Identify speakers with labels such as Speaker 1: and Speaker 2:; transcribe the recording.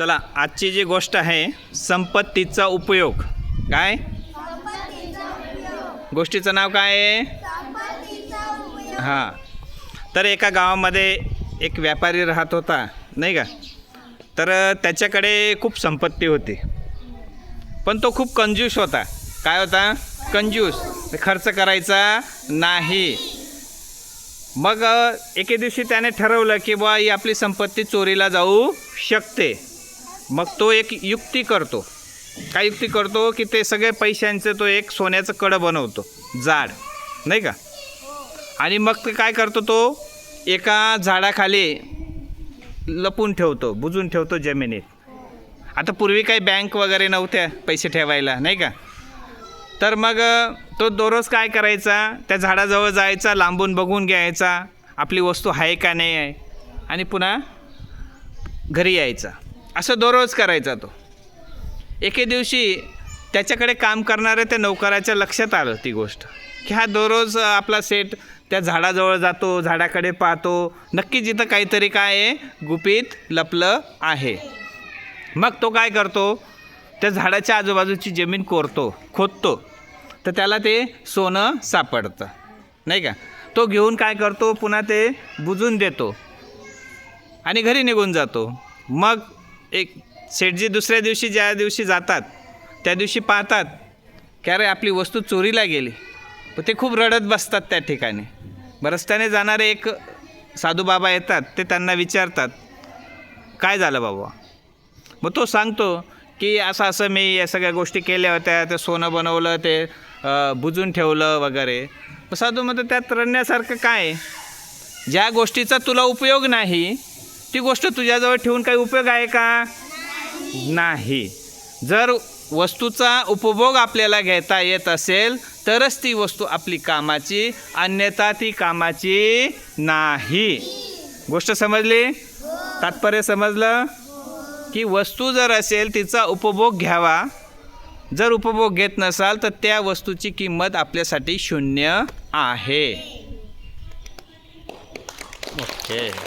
Speaker 1: चला आजची जी गोष्ट आहे संपत्तीचा उपयोग. काय? गोष्टीचं नाव काय आहे? हां. तर एका गावामध्ये एक व्यापारी राहत होता नाही का? तर त्याच्याकडे खूप संपत्ती होती. पण तो खूप कंजूस होता. काय होता? कंजूस. खर्च करायचा नाही. मग एके दिवशी त्याने ठरवलं की बा ही आपली संपत्ती चोरीला जाऊ शकते. मग तो एक युक्ती करतो. काय युक्ती करतो की ते सगळे पैशांचं तो एक सोन्याचं कडं बनवतो. जाड. नाही का? आणि मग ते काय करतो तो? एका झाडाखाली लपून ठेवतो बुजून ठेवतो जमिनीत. आता पूर्वी काही बँक वगैरे नव्हत्या पैसे ठेवायला नाही का? तर मग तो दररोज काय करायचा? त्या झाडाजवळ जायचा लांबून बघून घ्यायचा आपली वस्तू आहे का नाही आहे. आणि पुन्हा घरी यायचा. असं दररोज करायचा तो. एके दिवशी त्याच्याकडे काम करणाऱ्या त्या नौकराच्या लक्षात आलं ती गोष्ट की हा दररोज आपला सेट त्या झाडाजवळ जातो झाडाकडे पाहतो. नक्की जिथं काहीतरी काय आहे गुपित लपलं आहे. मग तो काय करतो? त्या झाडाच्या आजूबाजूची जमीन कोरतो खोदतो. तर त्याला ते सोनं सापडतं. नाही का? तो घेऊन काय करतो? पुन्हा ते बुजून देतो. आणि घरी निघून जातो. मग एक सेठजी दुसऱ्या दिवशी ज्या दिवशी जातात त्या दिवशी पाहतात की अरे आपली वस्तू चोरीला गेली. तर ते खूप रडत बसतात त्या ठिकाणी. रस्त्याने जाणारे एक साधू बाबा येतात ते त्यांना विचारतात काय झालं बाबा? मग तो सांगतो की असं असं मी या सगळ्या गोष्टी केल्या होत्या ते सोनं बनवलं ते बुजून ठेवलं वगैरे. मग साधू म्हणतो त्यात रडण्यासारखं काय? आहे? ज्या गोष्टीचा तुला उपयोग नाही ती गोष्ट तुझ्याजवळ ठेवून काही उपयोग आहे का? नाही. जर वस्तूचा उपभोग आपल्याला घेता येत असेल तरच ती वस्तू आपली कामाची अन्यथा ती कामाची नाही. गोष्ट समजली? तात्पर्य समजलं? की वस्तू जर असेल तिचा उपभोग घ्यावा. जर उपभोग घेत नसाल तर त्या वस्तूची किंमत आपल्यासाठी शून्य आहे. ओके.